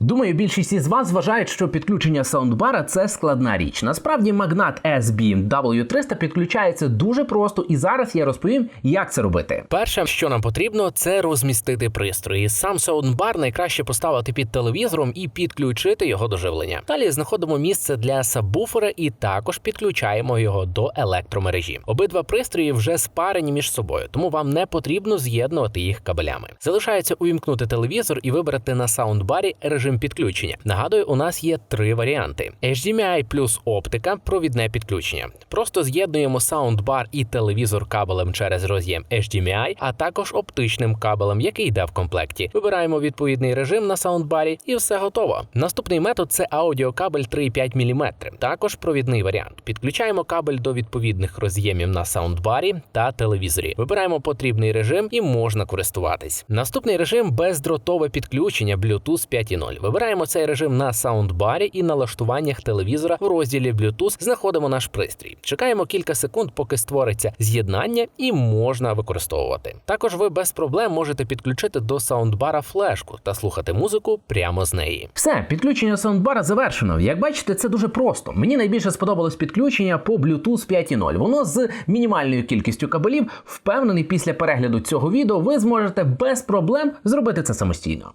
Думаю, більшість із вас вважають, що підключення саундбара це складна річ. Насправді магнат SB-W300 підключається дуже просто, і зараз я розповім, як це робити. Перше, що нам потрібно, це розмістити пристрої. Сам саундбар найкраще поставити під телевізором і підключити його до живлення. Далі знаходимо місце для сабвуфера і також підключаємо його до електромережі. Обидва пристрої вже спарені між собою, тому вам не потрібно з'єднувати їх кабелями. Залишається увімкнути телевізор і вибрати на саундбарі режим підключення. Нагадую, у нас є три варіанти: HDMI плюс оптика, провідне підключення. Просто з'єднуємо саундбар і телевізор кабелем через роз'єм HDMI, а також оптичним кабелем, який йде в комплекті. Вибираємо відповідний режим на саундбарі, і все готово. Наступний метод це аудіокабель 3,5 мм. Також провідний варіант. Підключаємо кабель до відповідних роз'ємів на саундбарі та телевізорі. Вибираємо потрібний режим і можна користуватись. Наступний режим бездротове підключення Bluetooth 5.0. Вибираємо цей режим на саундбарі і налаштуваннях телевізора в розділі Bluetooth знаходимо наш пристрій. Чекаємо кілька секунд, поки створиться з'єднання, і можна використовувати. Також ви без проблем можете підключити до саундбара флешку та слухати музику прямо з неї. Все, підключення саундбара завершено. Як бачите, це дуже просто. Мені найбільше сподобалось підключення по Bluetooth 5.0. Воно з мінімальною кількістю кабелів. Впевнений, після перегляду цього відео ви зможете без проблем зробити це самостійно.